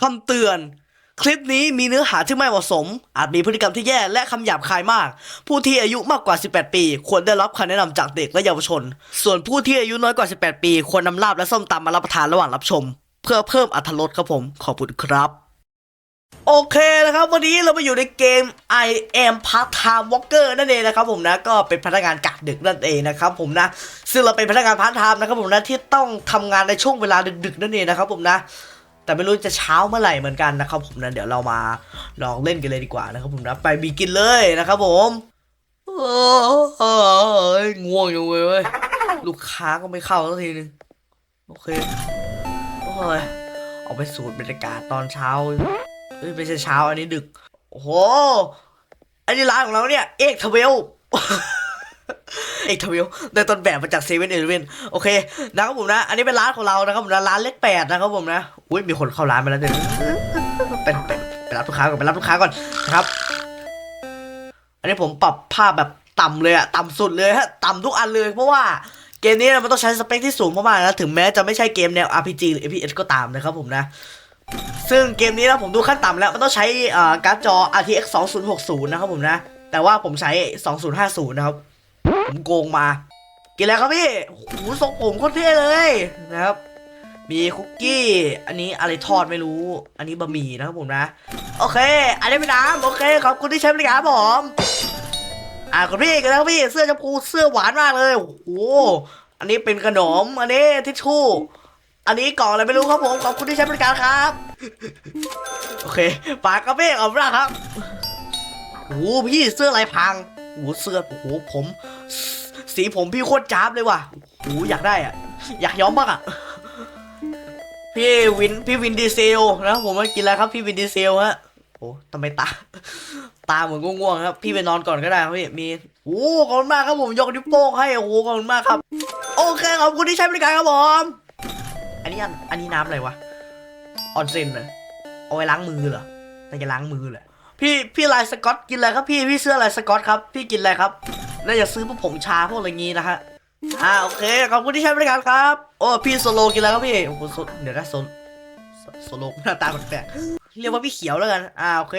คำเตือน คลิปนี้มีเนื้อหาที่ไม่เหมาะสม อาจมีพฤติกรรมที่แย่และคำหยาบคายมาก ผู้ที่อายุมากกว่า 18 ปี ควรได้รับคำแนะนำจากเด็กและเยาวชน ส่วนผู้ที่อายุน้อยกว่า 18 ปี ควรนำลาบและส้มตำมารับประทานระหว่างรับชม เพื่อเพิ่มอรรถรสครับผมขอบคุณครับโอเคนะครับ วันนี้เรามาอยู่ในเกม I am part time worker นั่นเองนะครับผมนะก็เป็นพนักงานกะดึกนั่นเองนะครับผมนะซึ่งเราเป็นพนักงานพาร์ทไทม์นะครับผมนะที่ต้องทำงานในช่วงเวลาดึกๆนั่นเองนะครับผมนะ แต่ไม่รู้จะเช้าเมื่อไหร่เหมือนกันนะครับผมนะเดี๋ยวเรามาลองเล่นกันเลยดีกว่านะครับผมนะไปบีกินเลยนะครับผมอ้ยง่วงอยู่เว้ยลูกค้าก็ไม่เข้าสักทีนึงโอเคโอ้ยออกไปสูดบรรยากาศตอนเช้าเอ้ยไม่ใช่เช้าอันนี้ดึก โอ้โหอันนี้ร้านของเราเนี่ย เอกทเวล เอกทวิลได้ต้นแบบมาจากเซเว่นเอเลเวนโอเคนะครับผมนะ อันนี้เป็นร้านของเรานะครับผมนะร้านเลขแปดนะครับผมนะอุ้ยมีคนเข้าร้านมาแล้วเดี๋ยเป็นเป็นไปรับลูกค้าก่อนไปรับลูกค้าก่อนนะครับ อันนี้ผมปรับภาพแบบต่ำเลยอะต่ำสุดเลยฮะต่ำทุกอันเลย เพราะว่าเกมนี้มันต้องใช้สเปคที่สูงมากๆนะถึงแม้จะไม่ใช่เกมแนว RPG หรือ FPS ก็ตามนะครับผมนะซึ่งเกมนี้นะผมดูขั้นต่ำแล้วมันต้องใช้การ์ดจอ RTX 2060 นะครับผมนะ แต่ว่าผมใช้ 2050 นะครับ ผมโกงมา กินแล้วครับพี่โอ้โหทรงผมโคตรเท่เลยนะครับ มีคุกกี้ อันนี้อะไรทอดไม่รู้ อันนี้บะหมี่นะครับผมนะ โอเค อันนี้เป็นน้ำโอเคขอบคุณที่ใช้บริการผมอ่าคุณพี่กันแล้วพี่ เสื้อชมพูเสื้อหวานมากเลย โอ้โห อันนี้เป็นขนม อันนี้ทิชชู่ อันนี้กล่องอะไรไม่รู้ครับผม ขอบคุณที่ใช้บริการครับ โอเคฝากครับพี่ขอบคุณครับโอ้พี่เสื้อลายพราง โอ้เสื้อโอ้โหผม สีผมพี่โคตรจ้าบเลยว่ะโอ้อยากได้อะ อยากย้อมบ้างอะ พี่วินพี่วินดีเซลนะผมมากินแล้วครับพี่วินดีเซลฮะโอ้ทำไมตา ตาเหมือนง่วงๆครับ พี่ไปนอนก่อนก็ได้ครับพี่มีโอ้ขอบคุณมากครับผมยกนิ้วโป้งให้โอ้ขอบคุณมากครับ โอเคขอบคุณที่ใช้บริการครับผมอันนี้อันอันนี้น้ำอะไรวะออนเซนเหรอเอาไว้ล้างมือเหรอน่จะล้างมือแหละ พี่พี่ลายสกอตกินอะไรครับพี่พี่เสื้อลายสกอตครับพี่กินอะไรครับน่าจะซื้อพวกผงชาพวกอะไรงี้นะฮะอ่าโอเคขอบคุณที่ใช้บริการครับ โอ้พี่โซโลกินอะไรครับพี่โอ้โหโซเดี๋ยวนะโซโซโซโลหน้าตาแปลกๆเรียกว่าพี่เขียวแล้วกันอ่าโอเค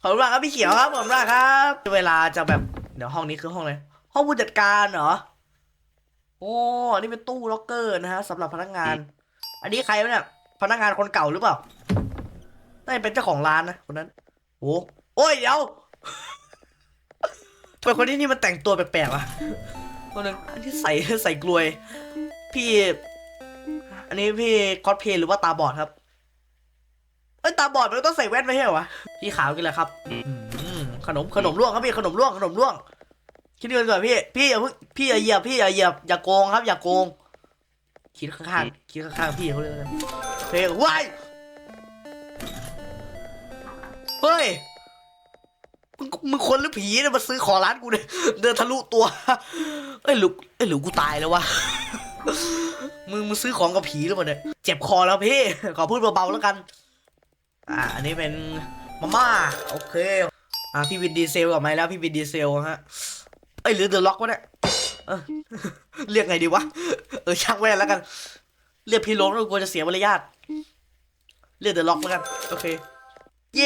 ขอบคุณมากครับพี่เขียวครับขอบคุณมากครับ เวลาจะแบบเดี๋ยวห้องนี้คือห้องอะไรห้องผู้จัดการเหรอโอ้อันนี้เป็นตู้ล็อกเกอร์นะฮะสำหรับพนักงาน อันนี้ใครวะเนี่ยพนักงานคนเก่าหรือเปล่าน่าจะเป็นเจ้าของร้านนะคนนั้น โอ้โอ้ยเดี๋ยวทำไมคนที่นี่มันแต่งตัวแปลกๆวะคนนึงอันที่ใส่ใส่กลวย พี่ อันนี้พี่คอสเพลย์หรือว่าตาบอดครับเอ้ยตาบอดมันต้องใส่แว่นไม่ใช่เหรอวะพี่ขาวกินอะไรครับอืมขนมขนมล่วงครับพี่ขนมล่วงขนมล่วงคิดเงินก่อนพี่พี่อย่าเพิ่งพี่อย่าเหยียบพี่อย่าเหยียบอย่าโกงครับ อย่าโกงคิดข้างๆคิดข้างๆพี่เขาเลยแล้วกันเฮ้ยว้าย เฮ้ย มึงมึงคนหรือผีเนี่ยมาซื้อของร้านกูเนี่ยเดินทะลุตัว เอ้ยหรือเอ้ยหรือกูตายแล้ววะ มึงมึงซื้อของกับผีหรือเปล่าเนี่ย เจ็บคอแล้วพี่ ขอพูดเบาๆแล้วกัน อ่า อันนี้เป็นมาม่าโอเค อ่าพี่วินดีเซลกับไมแล้วพี่วินดีเซลฮะ เอ้ยหรือเดอะล็อกวะเนี่ยเรียกไงดีวะ เออช่างแว่นแล้วกัน เรียกพี่ลงแล้วกลัวจะเสียมารยาทเรียกเดอะล็อกแล้วกัน โอเค เย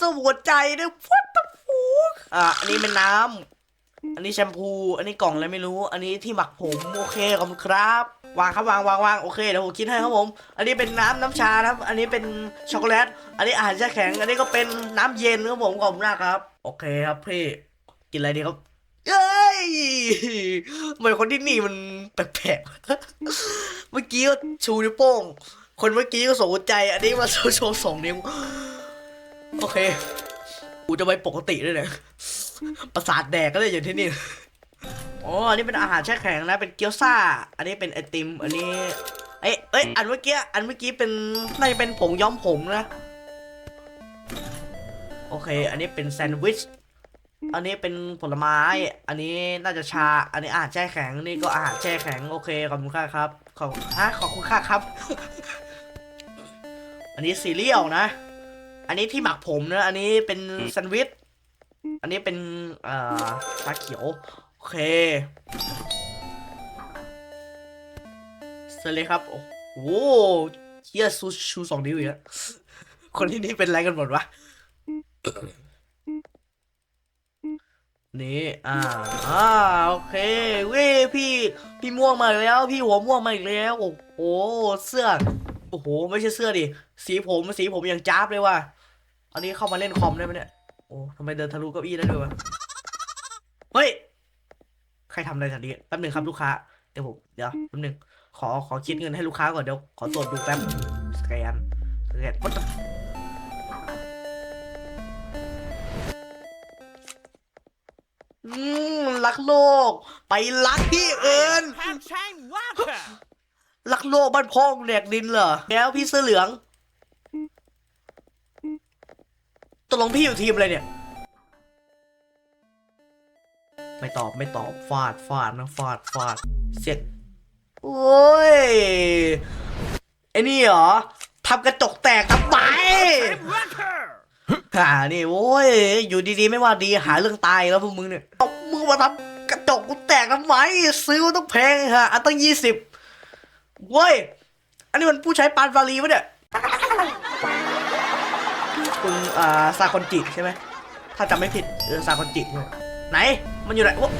สหัวใจด้วย what the fuck อะอันนี้เป็นน้ำอันนี้แชมพู อันนี้กล่องอะไรไม่รู้ อันนี้ที่หมักผมโอเคขอบคุณครับวางครับวางวางวางโอเคเดี๋ยวผมคิดให้ครับผม อันนี้เป็นน้ำน้ำชาครับ อันนี้เป็นช็อกโกแลต อันนี้อาหารแช่แข็ง อันนี้ก็เป็นน้ำเย็นครับผมขอบคุณมากครับ โอเคครับพี่กินอะไรดีครับเอ้ยทำไมคนที่นี่มันแปลกๆเมื่อกี้ก็ชูนิ้วโป้ง คนเมื่อกี้ก็ส่งหัวใจ อันนี้มาโชว์สองนิ้ว โอเค กูจะไปปกติด้วยเนี่ยประสาทแดกก็เลยอยู่ที่นี่อ๋ออันนี้เป็นอาหารแช่แข็งนะ เป็นเกี๊ยวซ่า อันนี้เป็นไอติม อันนี้ เอ้ยเอ้ย อันเมื่อกี้ อันเมื่อกี้เป็นน่าจะเป็นผงย้อมผมนะ โอเค อันนี้เป็นแซนด์วิช อันนี้เป็นผลไม้ อันนี้น่าจะชา อันนี้อาหารแช่แข็ง นี่ก็อาหารแช่แข็ง โอเค ขอบคุณค่าครับ ขอบฮะขอบคุณค่าครับ อันนี้ซีเรียลนะ อันนี้ที่หมักผมนะอันนี้เป็นแซนด์วิช อันนี้เป็นเอ่อชาเขียว โอเคเสร็จเลยครับ โอ้โหเฮียซูชูสองนิ้วอีกแล้วคนที่นี่เป็นอะไรกันหมดวะ นี่ อ่า อ่า โอเค เว้ยพี่ พี่ม่วงมาอีกแล้ว พี่หัวม่วงมาอีกแล้ว โอ้โห เสื้อ โอ้โห ไม่ใช่เสื้อดิ สีผม สีผมอย่างจ้าบเลยว่ะ อันนี้เข้ามาเล่นคอมได้ไหมเนี่ย โอ้ทำไมเดินทะลุเก้าอี้ได้ด้วยวะ เฮ้ย ใครทำอะไรทันทีแป๊บหนึ่งครับลูกค้า เดี๋ยวผม เดี๋ยวแป๊บหนึ่งขอ ขอคิดเงินให้ลูกค้าก่อนเดี๋ยว ขอตรวจดูแป๊บ สแกน สแกน What the อืมรักโลก ไปรักที่อื่น Sunshine Walker รักโลกบ้านพ่องแดกดินเหรอ แล้วพี่เสื้อเหลือง ตกลงพี่อยู่ทีมอะไรเนี่ย ไม่ตอบไม่ตอบฟาดฟาดนะฟาดฟาดเสียงโอ้ยไอ้นี่เหรอทำกระจกแตกทำไม Walker หานี่โว้ยอยู่ดีๆไม่ว่าดีหาเรื่องตายแล้วพวกมึงเนี่ยเอามึงมาทำกระจกกูแตกทำไมซื้อต้องแพงฮะอันตั้งยี่สิบเว้ยอันนี้มันผู้ใช้ปานฟารีปะเนี่ย อ่าซาคอนจิใช่ไหมถ้าจำไม่ผิดเออซาคอนจิไหน มันอยู่ไหนวะ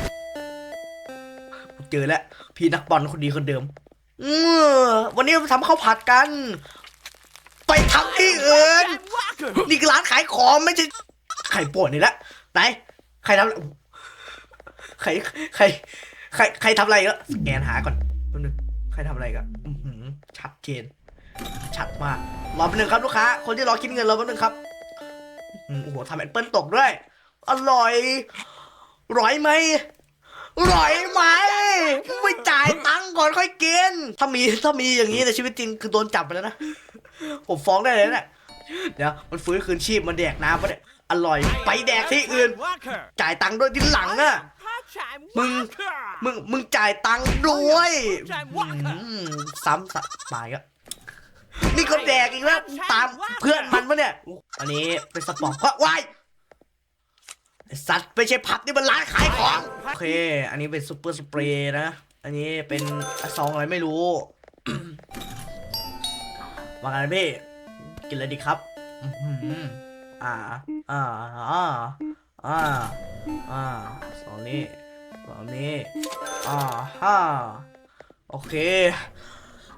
เจอแล้วพี่นักบอลคนดีคนเดิมวันนี้เราทำข้าวผัดกัน ไปทำที่อื่นนี่คือร้านขายของไม่ใช่ไข่ป่วนนี่แหละไหนใครทำใครใครใครใครทำอะไรก็สแกนหาก่อนแป๊บนึงใครทำอะไรก็ชัดเจนชัดมากรอแป๊บนึงครับลูกค้า คนที่รอคิดเงินรอแป๊บนึงครับ อื้อโอ้โหทำแอปเปิลตกด้วย อร่อยร้อยไหมร้อยไหมไม่จ่ายตังค์ก่อนค่อยกิน ถ้ามีถ้ามีอย่างนี้ในชีวิตจริงคือโดนจับไปแล้วนะ ผมฟ้องได้เลยนะเดี๋ยวมันฟื้นคืนชีพมันแดกน้ำปะเนี่ยอร่อยไปแดกที่อื่น จ่ายตังค์ด้วยทีหลังอะมึงมึงมึงจ่ายตังค์ด้วยซ้ำสตายก็ นี่ก็แดกอีกแล้วตามเพื่อนมันปะเนี่ย อันนี้เป็นสปอร์ตว้าว้ายไอ้สัตว์ไม่ใช่ผับนี่มันร้านขายของ โอเค อันนี้เป็นซูเปอร์สเปรย์นะ อันนี้เป็นซองอะไรไม่รู้ว่าไงพี่ กินอะไรดีครับอื้อหืออ่า อ่า อ่า อ่า อ่าสองนี้สองนี้อ่าฮ่าโอเคต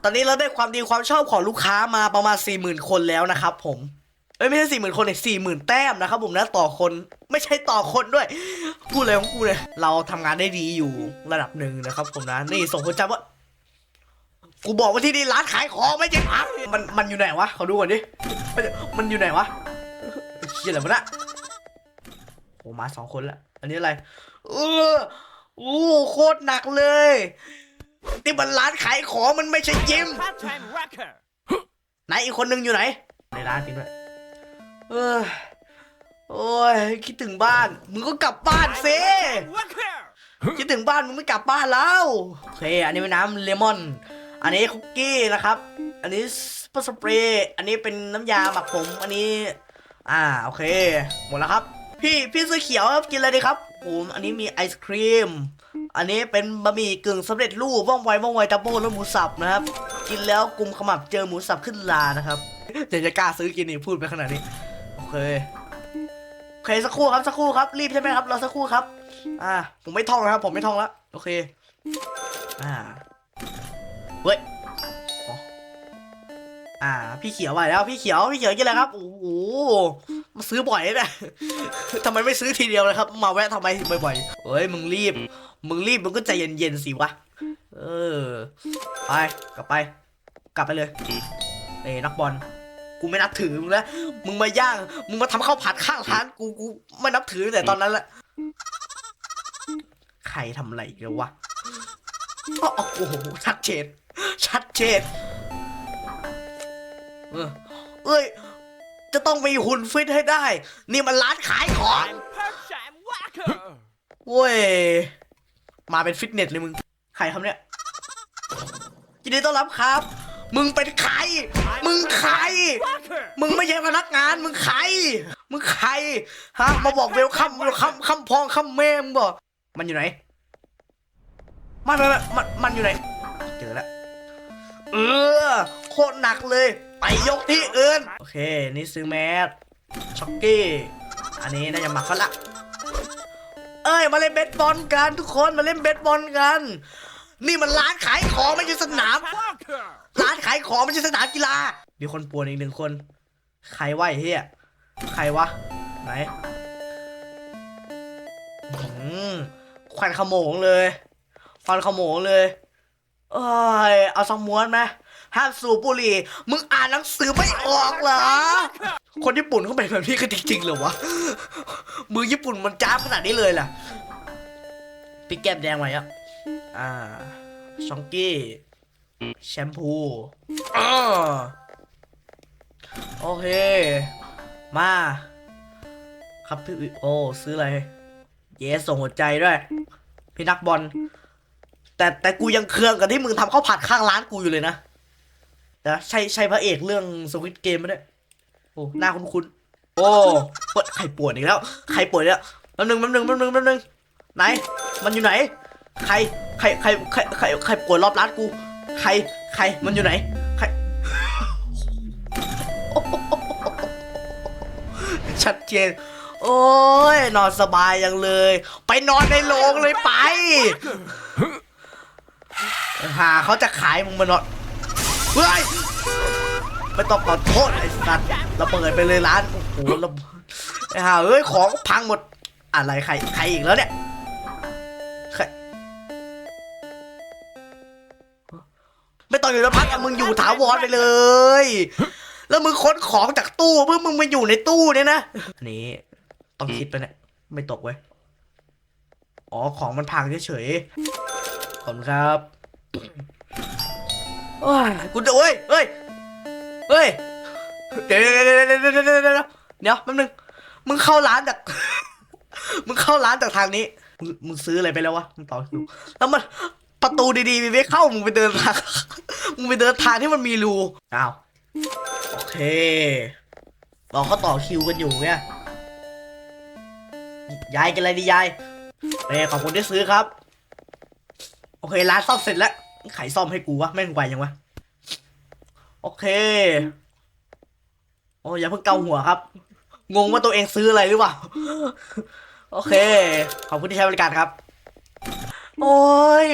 อนนี้เราได้ความดีความชอบของลูกค้ามาประมาณสี่หมื่นคนแล้วนะครับ ผมเอ้ยไม่ใช่สี่หมื่นคนเนี่ยสี่หมื่นแต้มนะครับผมนะต่อคนไม่ใช่ต่อคนด้วยกูเลยของกูเลยเราทำงานได้ดีอยู่ระดับหนึ่งนะครับ ผมนะนี่ส่งคนจำว่ากูบอกว่าที่นี่ร้านขายของไม่ใช่พับมันมันอยู่ไหนวะขอดูก่อนดิมันอยู่ไหนวะเชี่ยอะไรวะนะโอ้มาสองคนละอันนี้อะไรเออโอ้โคตรหนักเลย นี่มันร้านขายของมันไม่ใช่ยิม Sunshine Walker ไหนอีกคนนึงอยู่ไหน ในร้านจริงด้วยเออโอ้ยคิดถึงบ้าน มึงก็กลับบ้านสิ Sunshine Walker คิดถึงบ้านมึงไม่กลับบ้านแล้วโอเค อันนี้เป็นน้ำเลมอน อันนี้คุกกี้นะครับ อันนี้สเปอร์สเปรย์อันนี้เป็นน้ำยาหมักผม อันนี้ อ่าโอเค หมดแล้วครับ พี่พี่เสื้อเขียวครับกินอะไรดีครับผมอันนี้มีไอศครีม อันนี้เป็นบะหมี่กึ่งสำเร็จรูปว่องไวว่องไวดับเบิลแล้วหมูสับนะครับ กินแล้วกลุ่มขมับเจอหมูสับขึ้นลานะครับเดี๋ยวจะกล้าซื้อกินนี่พูดไปขนาดนี้โอเคโอเคสักครู่ครับสักครู่ครับรีบใช่ไหมครับรอสักครู่ครับ อ่า ผมไม่ท่องนะครับ ผมไม่ท่องแล้วโอเค อ่าเฮ้ยอ๋อ อ่า พี่เขียวไปแล้วพี่เขียวพี่เขียวกินอะไรครับ โอ้โหมาซื้อบ่อยนะทำไมไม่ซื้อทีเดียวเลยครับ มาแวะทำไมบ่อยๆเฮ้ยมึงรีบ มึงรีบมึงก็ใจเย็นๆสิวะ เออ ไปกลับไป กลับไปเลยเอ้ยนักบอลกูไม่นับถือมึงแล้ว มึงมาย่าง มึงมาทำข้าวผัดข้างร้านกูกูไม่นับถือตั้งแต่ตอนนั้นแหละใครทำอะไรอีกแล้ววะอ้าวโอ้โหชัดเจนชัดเจน เออเอ้ย จะต้องมีหุ่นฟิตให้ได้ นี่มันร้านขายของ Sunshine Walker เว้ย มาเป็นฟิตเนสเลยมึง ใครครับเนี่ยยินดีต้อนรับครับ มึงเป็นใคร มึงใคร Walker มึงไม่ใช่พนักงาน มึงใคร มึงใคร ฮะ มาบอกเวลคัมเวลคัมคัมพองคัมแม่มึงบอก มันอยู่ไหนไม่ไม่ไม่มันมันอยู่ไหน เจอแล้ว เออ โคตรหนักเลย ไปยกที่อื่น โอเค นี่ซื้อแมสช็อกกี้ อันนี้น่าจะหมักเขาละเอ้ย มาเล่นเบสบอลกันทุกคน มาเล่นเบสบอลกัน นี่มันร้านขายของไม่ใช่สนาม ร้านขายของไม่ใช่สนามกีฬา มีคนป่วนอีกหนึ่งคน ใครวะไอ้เฮียใครวะ ไหนควันขโมงเลยควันขโมงเลยเอ้ย เอาสักม้วนไหม ห้ามสูบบุหรี่ มึงอ่านหนังสือไม่ออกเหรอ คนญี่ปุ่นเขาเป็นแบบนี้กันจริงๆเหรอวะ มือญี่ปุ่นมันจ้าขนาดนี้เลยล่ะพี่แก้มแดงไว้อะอ่าชองกี้ แชมพูอ้อโอเค มา ครับพี่วิโอ ซื้ออะไร เยสส่งหัวใจด้วย พี่นักบอลแต่แต่กูยังเคืองกับที่มึงทำข้าวผัดข้างร้านกูอยู่เลยนะ นะใช่ใช่พระเอกเรื่องสวิตเกมไหมเนี่ยโอ้หน้าคุ้นๆโอ้เปิดใครปวดอีกแล้วใครปวดเนี่ยแป๊บนึงแป๊บนึงแป๊บนึงแป๊บนึงไหน มันอยู่ไหนใครใครใครใครใครใครปวดรอบร้านกูใครใครมันอยู่ไหนใครชัดเจนโอ้ยนอนสบายยังเลย ไปนอนในโรงเลยไปหาเขาจะขายมึงมานอน เฮ้ยไม่ต้องขอโทษไอ้สัตว์เราเปิดไปเลยร้านโอ้โหเราไอ้ห่าเอ้ยของพังหมด อะไรใครใครอีกแล้วเนี่ยใครไม่ต้องอยู่แล้วพักอะมึงอยู่ถาวรไปเลย แล้วมึงค้นของจากตู้เพื่อมึงมาอยู่ในตู้เนี่ยนะอันนี้ต้องคิดไปเนี่ยไม่ตกเว้ยอ๋อของมันพังเฉยๆขอบคุณครับ โอ้กูจะเอ้ยเอ้ยเอ้ยเดี๋ยวเดี๋ยวเดี๋ยวเดี๋ยวเดี๋ยวเดี๋ยวเดี๋ยวแป๊บนึงมึงเข้าร้านจาก มึงเข้าร้านจากทางนี้ มึงซื้ออะไรไปแล้ววะมึงต่อคิวแล้วมันประตูดีๆมีไม่เข้ามึงไปเดินทางมึงไปเดินทางที่มันมีรูอ้าวโอเคเราก็ต่อคิวกันอยู่เนี่ยยายกันอะไรดียายเอ้ขอบคุณที่ซื้อครับ โอเคร้านซ่อมเสร็จแล้ว ใครซ่อมให้กูวะ แม่งไวยังวะ โอเค โอ้ยอย่าเพิ่งเกาหัวครับ งงว่าตัวเองซื้ออะไรหรือเปล่า โอเค ขอบคุณที่ใช้บริการครับ โอ้ย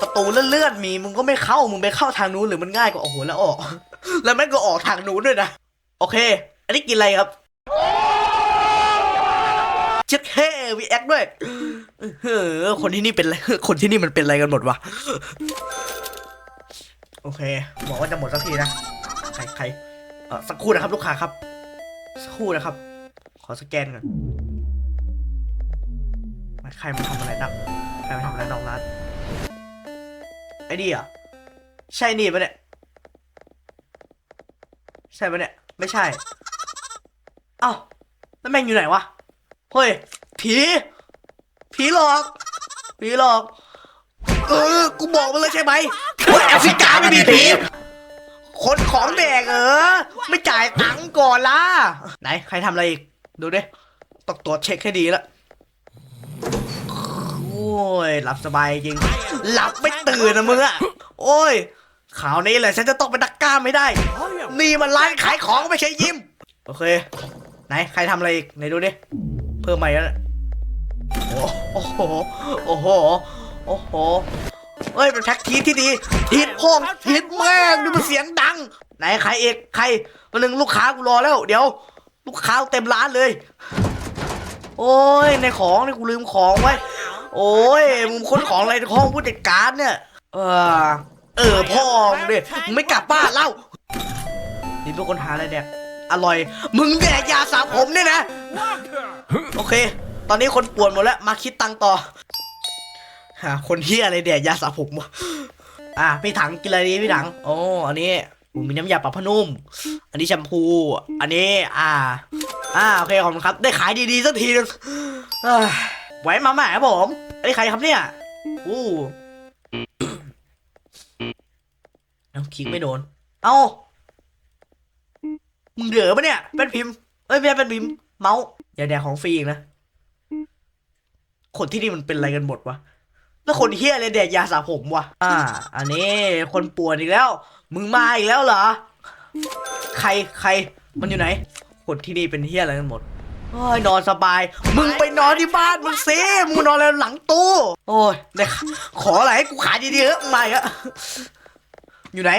ประตูเลื่อนๆมี มึงก็ไม่เข้า มึงไปเข้าทางนู้นหรือมันง่ายกว่า โอ้โห แล้วออก แล้วแม่งก็ออกทางนู้นด้วยนะ โอเค อันนี้กินอะไรครับ เช็ดแค่วีแอคด้วยเออคนที่นี่เป็นอะไรคนที่นี่มันเป็นอะไรกันหมดวะโอเคบอกว่าจะหมดสักทีนะใครใครเออสักครู่นะครับ ลูกค้าครับ สักครู่นะครับ ขอสแกนก่อนใครมาทำอะไรดักใครมาทำอะไรนอกร้านไอ้นี่อะใช่นี่ปะเนี่ยใช่ปะเนี่ย ไม่ใช่ เอ้าแล้วแม่งอยู่ไหนวะ เฮ้ย ผี ผีหลอก ผีหลอก เออ กูบอกมาเลยใช่ไหมว่าแอฟริกาไม่มีผี คนของแดกเออ ไม่จ่ายตังค์ก่อนล่ะ ไหน ใครทำอะไรอีก ดูดิ ต้องตรวจเช็คให้ดีละ โอ้ย หลับสบายจริง หลับไม่ตื่นนะมึงอะโอ้ยข่าวนี้แหละฉันจะต้องเป็นนักกล้ามไม่ได้ นี่มันร้านขายของไม่ใช่ยิม โอเค ไหน ใครทำอะไรอีก ไหนดูดิ เพิ่มใหม่แล้วโอ้โห โอ้โห โอ้โห เฮ้ยเป็นแท็กทีที่ดีทีพ่องทีแม่งดูมันเสียงดัง ไหนใครเอกใครวันหนึ่งลูกค้ากูรอแล้ว เดี๋ยว ลูกค้าเต็มร้านเลย โอ้ยในของนี่กูลืมของไว้ โอ้ยมึงค้นของอะไรในห้องผู้จัดการเนี่ย เออ เออพ่อมึงดิมึงไม่กลับบ้านเล่านี่เป็นคนหาอะไรแดก อร่อย มึงแดกยาสระผมเนี่ยนะ Walker! โอเค ตอนนี้คนป่วนหมดแล้ว มาคิดตังค์ต่อ หาคนเฮียอะไรแดกยาสระผมวะ อะพี่ถังกินอะไรดีพี่ถังโอ้อันนี้มีน้ำยาปรับผ้านุ่ม อันนี้แชมพู อันนี้ อ่า อ่า โอเคขอบคุณครับ ได้ขายดีๆสักทีนึงเอ้ยไหวมาแหม่ครับผมอันนี้ใครครับเนี่ย อู้เอ้าคลิกไม่โดน เอ้า มึงเดือปะเนี่ยเป็นพิมพ์เอ้ยไม่ใช่เป็นพิมพ์เมาส์อย่าแดกของฟรีอีกนะคนที่นี่มันเป็นอะไรกันหมดวะแล้วคนเฮียอะไรแดกยาสระผมวะอ่า อันนี้คนป่วนอีกแล้ว มึงมาอีกแล้วเหรอ ใครใคร มันอยู่ไหน คนที่นี่เป็นเฮียอะไรกันหมดโอ้ยนอนสบาย มึงไปนอนที่บ้านมึงสิมึงนอนแล้วหลังตู้โอ้ยเนี่ยขออะไรให้กูขายดีๆเถอะมาอีกอะอยู่ไหน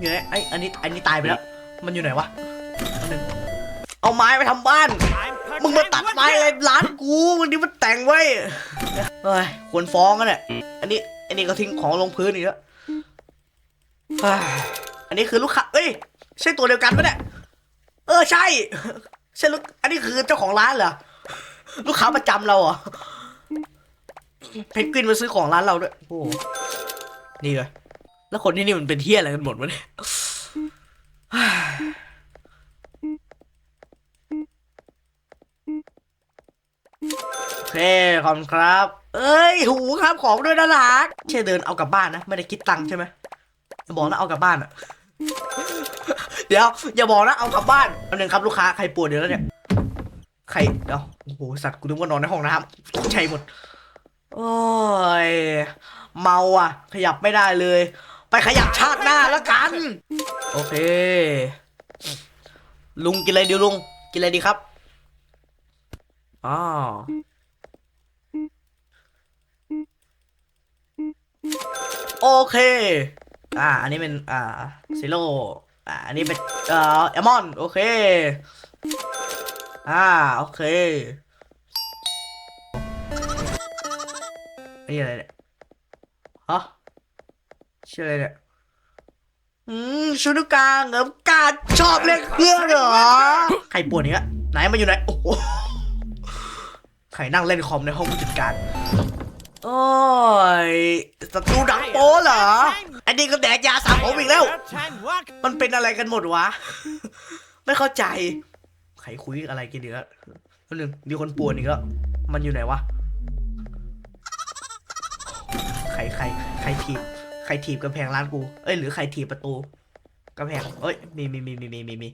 อยู่ไหนไออันนี้อันนี้ตายไปแล้ว มันอยู่ไหนวะ เอาไม้ไปทำบ้าน มึงมาตัดไม้อะไรร้านกูวันนี้มันแต่งไว้เฮ้ยควรฟ้องกันเนี่ยอันนี้ อันนี้ก็ทิ้งของลงพื้นอีกแล้วอันนี้คือลูกค้าเอ้ย ใช่ตัวเดียวกันปะเนี่ย เออใช่ ใช่ลูก อันนี้คือเจ้าของร้านเหรอ ลูกค้าประจำเราเหรอ เพนกวินมาซื้อของร้านเราด้วย โอ้โหนี่เลยแล้วคนที่นี่มันเป็นเที่ยอะไรกันหมดวะเนี่ย เคขอบคุณครับ เอ้ย หูครับของด้วยนะลักใช่เดินเอากลับบ้านนะ ไม่ได้คิดตังค์ใช่ไหมอย่าบอกนะเอากลับบ้านอะเดี๋ยวอย่าบอกนะเอากลับบ้านอันหนึ่งครับลูกค้าใครปวดเดี๋ยวแล้วเนี่ยใครเดี๋ยวโอ้โหสัตว์กูนึกว่านอนในห้องน้ำตกใจหมด โอ้ยเมาอะ ขยับไม่ได้เลย ไปขยับชาติหน้าแล้วกัน โอเค ลุงกินอะไรดีลุง กินอะไรดีครับ อ๋อโอเค อ่า อันนี้เป็น อ่าซิโร่อ่า อันนี้เป็น เอ่อแอมอน โอเค อ่า โอเคนี่อะไรเนี่ยฮะชื่ออะไรเนี่ย อืมชุนุกาเหรอกาชอบเล่นเครื่องเหรอ ใครปวดเนี้ยไหนมาอยู่ไหน โอ้โห รนั่งเล่นคอมในห้องผู้จัดการโอ้ยศัตรูดังโป้เหรอไอ้นี่ก็แดกยาสามผมอีกแล้ว Time walk. มันเป็นอะไรกันหมดวะ ไม่เข้าใจใครคุยอะไรกันเดี๋ยวหนึ่งมีคนป่วนอีกแล้ว มันอยู่ไหนวะ ใครใครใครถีบ ใครถีบกำแพงร้านกู เอ้ยหรือใครถีบประตูกำแพงเอ้ยมีมีมีมีมีมีมี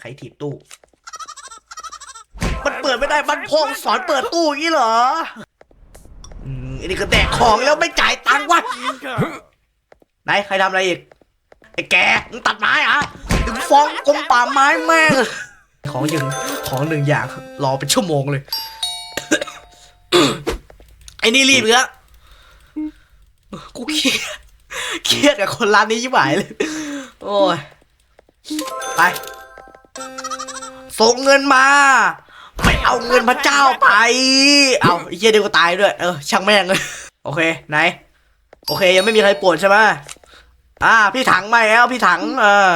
ใครถีบตู้มันเปิดไม่ได้มันพองสอนเปิดตู้อย่างนี้เหรออืมอันนี้ก็แดกของแล้วไม่จ่ายตังค์วะไหนใครทำอะไรอีกไอ้แกมึงตัดไม้เหรอะถึงฟ้องกรมป่าไม้แม่งของหนึ่งของหนึ่งอย่างรอเป็นชั่วโมงเลย ไอ้นี่รีบอีกแล้วกูเครียดเครียดกับคนร้านนี้ยิ่งหายเลย โอ้ย ไป ส่งเงินมา ไม่เอาเงินพระเจ้าไป เอาไอ้เหี้ยเดี๋ยวก็ตายด้วย เออ ช่างแม่งเลย โอเค ไหน โอเค ยังไม่มีใครปวดใช่ไหมอ่า พี่ถังมาแล้ว พี่ถัง เออ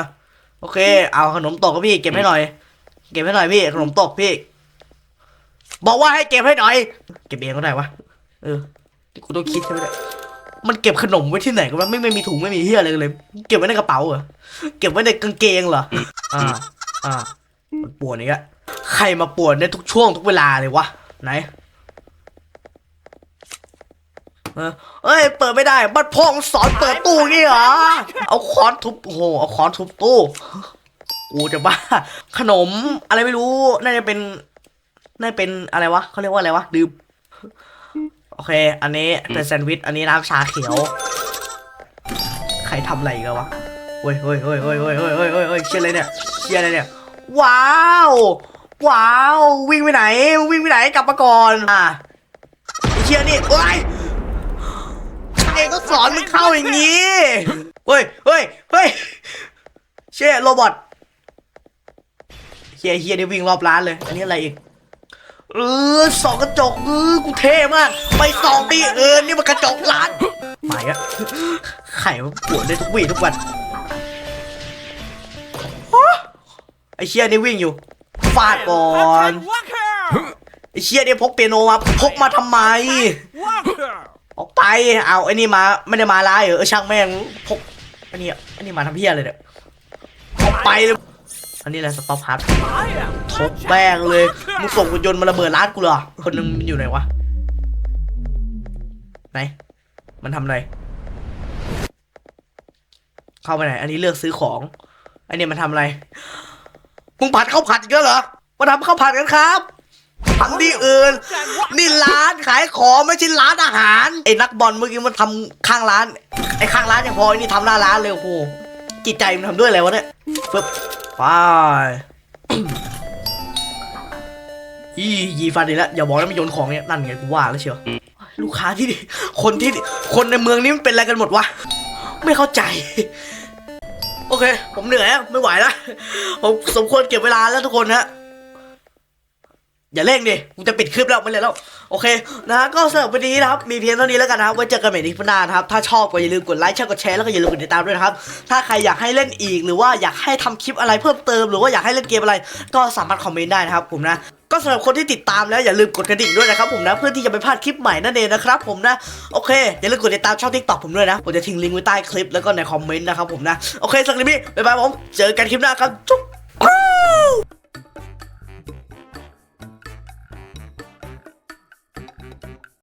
โอเค เอาขนมตกก็พี่ เก็บให้หน่อย เก็บให้หน่อยพี่ ขนมตกพี่ บอกว่าให้เก็บให้หน่อย เก็บเองก็ได้วะ เออ กูต้องคิดใช่ไหมเนี่ยมันเก็บขนมไว้ที่ไหนกันวะไม่ไม่มีถุงไม่มีเฮียอะไรเลย เก็บไว้ในกระเป๋าเหรอ เก็บไว้ในกางเกงเหรอ อ่า อ่า มันปวดอีกอะ ใครมาปวดในทุกช่วงทุกเวลาเลยวะ ไหน เออเอ้ย เปิดไม่ได้ บัดพ่องสอนเปิดตู้นี่เหรอ เอาค้อนทุบโอ้โห เอาค้อนทุบตู้กูจะบ้า ขนมอะไรไม่รู้ น่าจะเป็น น่าจะเป็นอะไรวะเขาเรียกว่าอะไรวะดื่มโอเค อันนี้เป็นแซนด์วิช อันนี้น้ำชาเขียว ใครทำอะไรอีกแล้ววะเฮ้ยเฮ้ยเฮ้ยเฮ้ยเฮ้ยเฮ้ยเฮ้ยเฮ้ยเฮ้ยเชี่ยอะไรเนี่ยเชี่ยอะไรเนี่ย ว้าว ว้าว วิ่งไปไหน วิ่งไปไหนกลับมาก่อนอะไอ้เชี่ยนี่โอ้ยเองก็สอนมึงเข้าอย่างนี้เฮ้ยเฮ้ยเฮ้ยเชี่ยโรบอทเฮียเฮียนี่วิ่งรอบร้านเลย อันนี้อะไรอีกเออส่องกระจกเออกูเท่มาก ไปส่องดิเออนี่มันกระจกร้านหมายอะไข่มันปวดได้ทุกวี่ทุกวันฮะไอเชี่ยนี่วิ่งอยู่ ฟาดก่อนไอเชี่ยเนี่พกเปียโนมาพกมาทำไม ออกไปเอาไอ้นี่มาไม่ได้มาร้ายเหรอช่างแม่งพกอันนี้อันนี้มาทำเพี้ยเลยเนี่ยออกไปเลยอันนี้แหละสต็อปฮาร์ดทบแม่งเลยมึงส่งหุ่นยนต์มาระเบิดร้านกูเหรอคนหนึงมันอยู่ไหนวะไหนมันทำอะไรเข้าไปไหน อันนี้เลือกซื้อของ อันนี้มันทำอะไร มึงผัดข้าวผัดอีกแล้วเหรอ มาทำข้าวผัดกันครับทำที่อื่น นี่ร้านขายของไม่ใช่ร้านอาหารไอ้นักบอลเมื่อกี้มันทำข้างร้าน ไอ้ข้างร้านยังพอไอ้นี่ทำหน้าร้านเลยโอ้โหจิตใจมันทำด้วยอะไรวะเนี่ยปึ๊บไปอียีฟันอีแล้วอย่าบอกนะไม่โยนของเนี่ยนั่นไงกูว่าแล้วเชียวลูกค้าที่นี่คนที่คนในเมืองนี้มันเป็นอะไรกันหมดวะไม่เข้าใจ โอเค ผมเหนื่อยอะไม่ไหวแล้วผมสมควรเก็บเวลาแล้วทุกคนฮะอย่าเร่งดิกูจะปิดคลิปแล้วไม่เลยแล้ว โอเค นะก็สำหรับวันนี้นะครับ มีเพียงเท่านี้แล้วกันนะครับ ไว้เจอกันใหม่ในคลิปหน้านะครับ ถ้าชอบก็อย่าลืมกดไลค์แชร์กดแชร์แล้วก็อย่าลืมกดติดตามด้วยนะครับ ถ้าใครอยากให้เล่นอีก หรือว่าอยากให้ทำคลิปอะไรเพิ่มเติม หรือว่าอยากให้เล่นเกมอะไร ก็สามารถคอมเมนต์ได้นะครับผมนะ ก็สำหรับคนที่ติดตามแล้วอย่าลืมกดกระดิ่งด้วยนะครับผมนะเพื่อที่จะไม่พลาดคลิปใหม่นั่นเองนะครับผมนะโอเคอย่าลืมกดติดตามช่องทิกตอกผมด้วยนะผมจะทิ้งลิงก์ไว้ใต้คลิปแล้วก็ในคอมเมนต์นะครับผมนะโอเคสักนิดนี้บ๊ายบายผมเจอกันคลิปหน้าครับจุ๊บ